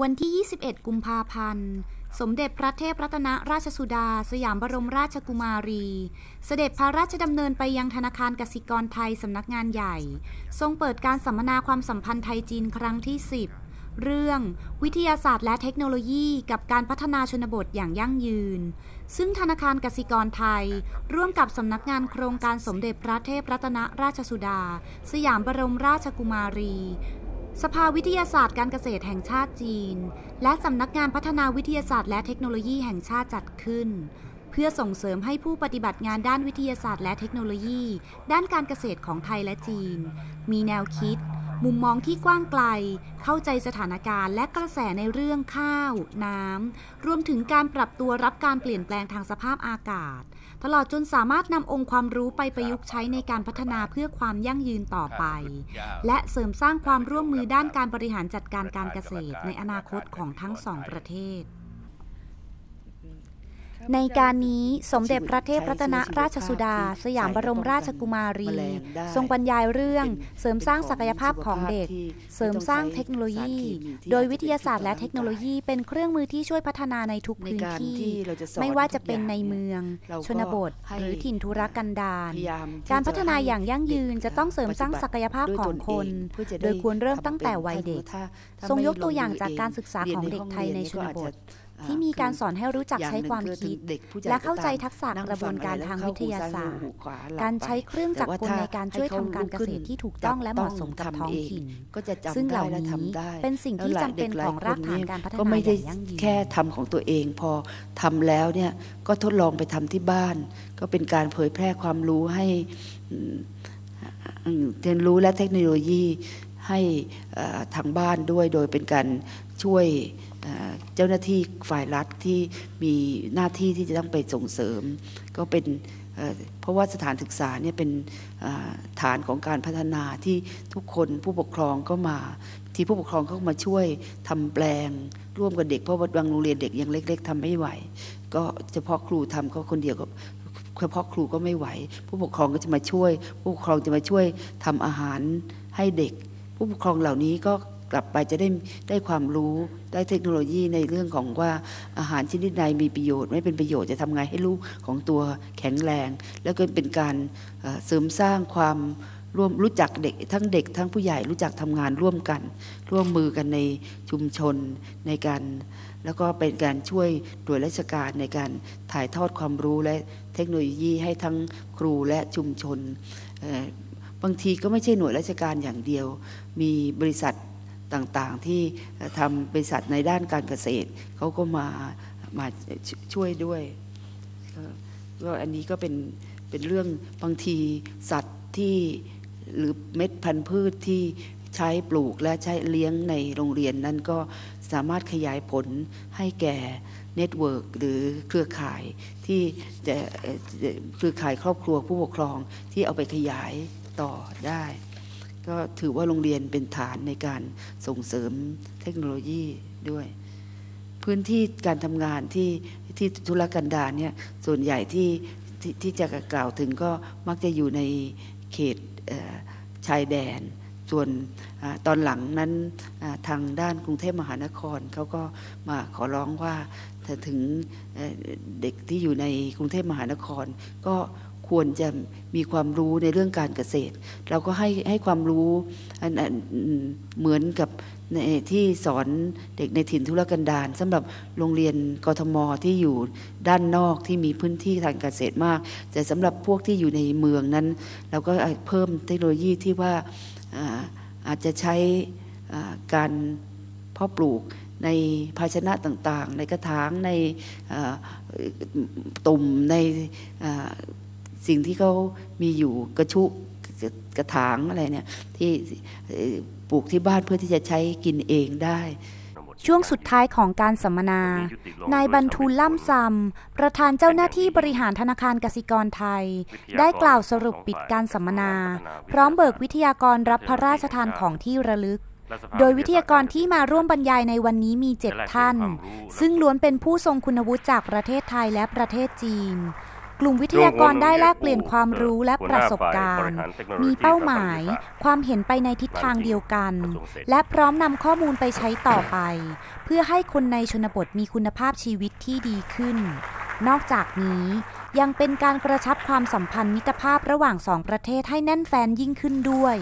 วันที่ 21 กุมภาพันธ์ สมเด็จพระเทพรัตนราชสุดา สยามบรมราชกุมารี เสด็จพระราชดำเนินไปยังธนาคารกสิกรไทยสำนักงานใหญ่ ทรงเปิดการสัมมนาความสัมพันธ์ไทยจีนครั้งที่ 10 เรื่อง วิทยาศาสตร์และเทคโนโลยีกับการพัฒนาชนบทอย่างยั่งยืน ซึ่งธนาคารกสิกรไทย ร่วมกับสำนักงานโครงการสมเด็จพระเทพรัตนราชสุดา สยามบรมราชกุมารี สภาวิทยาศาสตร์การเกษตรแห่งชาติจีน และสำนักงานพัฒนาวิทยาศาสตร์และเทคโนโลยีแห่งชาติจัดขึ้น เพื่อส่งเสริมให้ผู้ปฏิบัติงานด้านวิทยาศาสตร์และเทคโนโลยี ด้านการเกษตรของไทยและจีน มีแนวคิด มุมมองที่กว้างไกล เข้าใจสถานการณ์และกระแสในเรื่องข้าว น้ำรวมถึงการปรับตัวรับการเปลี่ยนแปลงทางสภาพอากาศ ตลอดจนสามารถนำองค์ความรู้ไปประยุกต์ใช้ในการพัฒนาเพื่อความยั่งยืนต่อไป และเสริมสร้างความร่วมมือด้านการบริหารจัดการการเกษตรในอนาคตของทั้งสองประเทศ ในการนี้สมเด็จพระเทพรัตนราชสุดา สยามบรมราชกุมารี ทรงบรรยายเรื่องเสริมสร้างศักยภาพของเด็ก เสริมสร้างเทคโนโลยี โดยวิทยาศาสตร์และเทคโนโลยีเป็นเครื่องมือที่ช่วยพัฒนาในทุกพื้นที่ ไม่ว่าจะเป็นในเมือง ชนบท หรือถิ่นธุรกันดารการพัฒนาอย่างยั่งยืนจะต้องเสริมสร้างศักยภาพของคน โดยควรเริ่มตั้งแต่วัยเด็ก ทรงยกตัวอย่างจากการศึกษาของเด็กไทยในชนบท ที่มีการสอนให้รู้จักใช้ความคิด และเข้าใจทักษะกระบวนการทางวิทยาศาสตร์ การใช้เครื่องจักรกลในการช่วยทำการเกษตรที่ถูกต้องและเหมาะสมกับท้องถิ่นซึ่งเหล่านี้เป็นสิ่งที่จำเป็นของรากฐานการพัฒนาก็ไม่ได้อย่างยั่งยืนแค่ทำของตัวเองพอทำแล้วเนี่ยก็ทดลองไปทำที่บ้าน ก็เป็นการเผยแพร่ความรู้ให้อืมอืมเรียนรู้และเทคโนโลยีให้ทางบ้านด้วยโดยเป็นการช่วยเจ้าหน้าที่ฝ่ายรัฐที่มีหน้าที่ที่จะต้องไปส่งเสริม ก็เป็นเเพราะว่าสถานศึกษาเนี่ยเป็นฐานของการพัฒนาที่ทุกคนผู้ปกครองก็มาที่ผู้ปกครองเขามาช่วยทำแปลง ร่วมกับเด็กเพราะว่าบางโรงเรียนเด็กยังเล็ก ๆทำไม่ไหว ก็เฉพาะครูทำก็คนเดียวก็เฉพาะครูก็ไม่ไหว ผู้ปกครองก็จะมาช่วย ผู้ปกครองจะมาช่วยทำอาหารให้เด็ก ผู้ปกครองเหล่านี้ก็กลับไปจะได้ได้ความรู้ได้เทคโนโลยีในเรื่องของว่าอาหารชนิดใดมีประโยชน์ไม่เป็นประโยชน์จะทำไงให้ลูกของตัวแข็งแรง แล้วก็เป็นการเสริมสร้างความร่วมรู้จักเด็กทั้งเด็กทั้งผู้ใหญ่รู้จักทำงานร่วมกัน ร่วมมือกันในชุมชนในการแล้วก็เป็นการช่วยหน่วยราชการในการถ่ายทอดความรู้และเทคโนโลยีให้ทั้งครูและชุมชน บางทีก็ไม่ใช่หน่วยราชการอย่างเดียว มีบริษัทต่างๆที่ทำบริษัทในด้านการเกษตรเขาก็มามาช่วยด้วยก็อันนี้ก็เป็นเป็นเรื่องบางทีสัตว์ที่หรือเม็ดพันธุ์พืชที่ใช้ปลูกและใช้เลี้ยงในโรงเรียนนั้นก็สามารถขยายผลให้แก่เน็ตเวิร์กหรือเครือข่ายที่จะเครือข่ายครอบครัวผู้ปกครองที่เอาไปขยาย ต่อได้ ก็ถือว่าโรงเรียนเป็นฐานในการส่งเสริมเทคโนโลยีด้วย พื้นที่การทำงานที่ที่ธุรกันดารเนี่ยส่วนใหญ่ที่ที่ที่จะกล่าวถึงก็มักจะอยู่ในเขตชายแดน ส่วนอตอนหลังนั้นทางด้านกรุงเทพมหานครเขาก็มาขอร้องว่าถ้าถึงเด็กที่อยู่ในกรุงเทพมหานคร ก็ ควรจะมีความรู้ในเรื่องการเกษตร เราก็ให้ให้ความรู้เหมือนกับในที่สอนเด็กในถิ่นธุรกันดารสำหรับโรงเรียนกทมที่อยู่ด้านนอกที่มีพื้นที่ทางเกษตรมาก แต่สำหรับพวกที่อยู่ในเมืองนั้น เราก็เพิ่มเทคโนโลยีที่ว่าอาจจะใช้การเพาะปลูกในภาชนะต่างๆ ในกระถางในตุ่มใน สิ่งที่เขามีอยู่กระชุกระถางอะไรเนี่ยที่ปลูกที่บ้านเพื่อที่จะใช้กินเองได้ ช่วงสุดท้ายของการสัมมนา นายบรรทูลล่ำซำประธานเจ้าหน้าที่บริหารธนาคารกสิกรไทย ได้กล่าวสรุปปิดการสัมมนา พร้อมเบิกวิทยากรรับพระราชทานของที่ระลึกโดยวิทยากรที่มาร่วมบรรยายในวันนี้มี 7 ท่าน ซึ่งล้วนเป็นผู้ทรงคุณวุฒิจากประเทศไทยและประเทศจีน กลุ่มวิทยากรได้แลกเปลี่ยนความรู้และประสบการณ์ มีเป้าหมาย ความเห็นไปในทิศทางเดียวกัน และพร้อมนำข้อมูลไปใช้ต่อไป เพื่อให้คนในชนบทมีคุณภาพชีวิตที่ดีขึ้น นอกจากนี้ยังเป็นการกระชับความสัมพันธ์มิตรภาพระหว่างสองประเทศให้แน่นแฟนยิ่งขึ้นด้วย